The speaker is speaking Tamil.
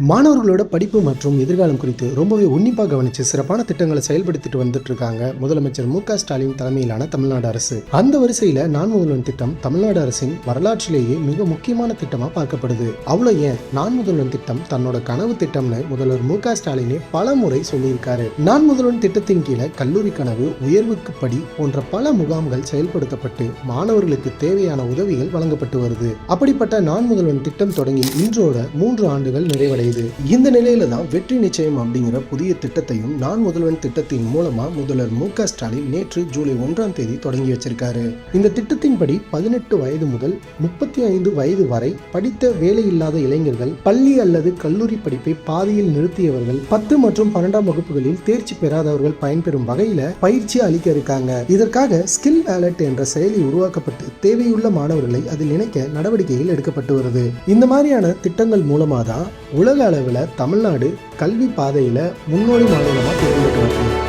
மாணவர்களோட படிப்பு மற்றும் எதிர்காலம் குறித்து ரொம்பவே உன்னிப்பாக கவனிச்சு சிறப்பான திட்டங்களை செயல்படுத்திட்டு வந்துட்டு இருக்காங்க. முதலமைச்சர் மு ஸ்டாலின் தலைமையிலான தமிழ்நாடு அரசு. அந்த வரிசையில நான் முதல்வன் திட்டம் தமிழ்நாடு அரசின் வரலாற்றிலேயே மிக முக்கியமான திட்டமா பார்க்கப்படுது. அவ்வளோ ஏன் நான் முதல்வன் திட்டம் தன்னோட கனவு திட்டம்னு முதல்வர் மு ஸ்டாலினே பல முறை சொல்லியிருக்காரு. நான் முதல்வன் திட்டத்தின் கீழே கல்லூரி கனவு உயர்வுக்கு படி போன்ற பல முகாம்கள் செயல்படுத்தப்பட்டு மாணவர்களுக்கு தேவையான உதவிகள் வழங்கப்பட்டு வருது. அப்படிப்பட்ட நான் முதல்வன் திட்டம் தொடங்கி இன்றோட மூன்று ஆண்டுகள் நிறைவடையுது இந்த நிலையில தான் வெற்றி நிச்சயம் அப்படிங்கிற புதிய திட்டத்தையும் நான் முதல்வன் திட்டத்தின் மூலமா முதல்வர் மு க ஸ்டாலின் நேற்று ஜூலை ஒன்றாம் தேதி தொடங்கி வச்சிருக்காரு. இந்த திட்டத்தின்படி பதினெட்டு வயது முதல் முப்பத்தி ஐந்து வயது வரை படித்த வேலையில்லாத இளைஞர்கள் பள்ளி அல்லது கல்லூரி படிப்பை பாதியில் நிறுத்தியவர்கள் பத்து மற்றும் பன்னெண்டாம் வகுப்புகளில் தேர்ச்சி பெறாதவர்கள் பயன்பெறும் வகையில பயிற்சி அளிக்க இருக்காங்க. இதற்காக ஸ்கில் வேலட் என்ற செயலி உருவாக்கப்பட்டு தேவையுள்ள மாணவர்களை அதில் இணைக்க நடவடிக்கைகள் எடுக்கப்பட்டு வருது. இந்த மாதிரியான திட்டங்கள் மூலமா தான் உலக உலக அளவில் தமிழ்நாடு கல்வி பாதையில் முன்னோடி மாநிலமாக தேர்ந்தெடுக்கப்பட்டது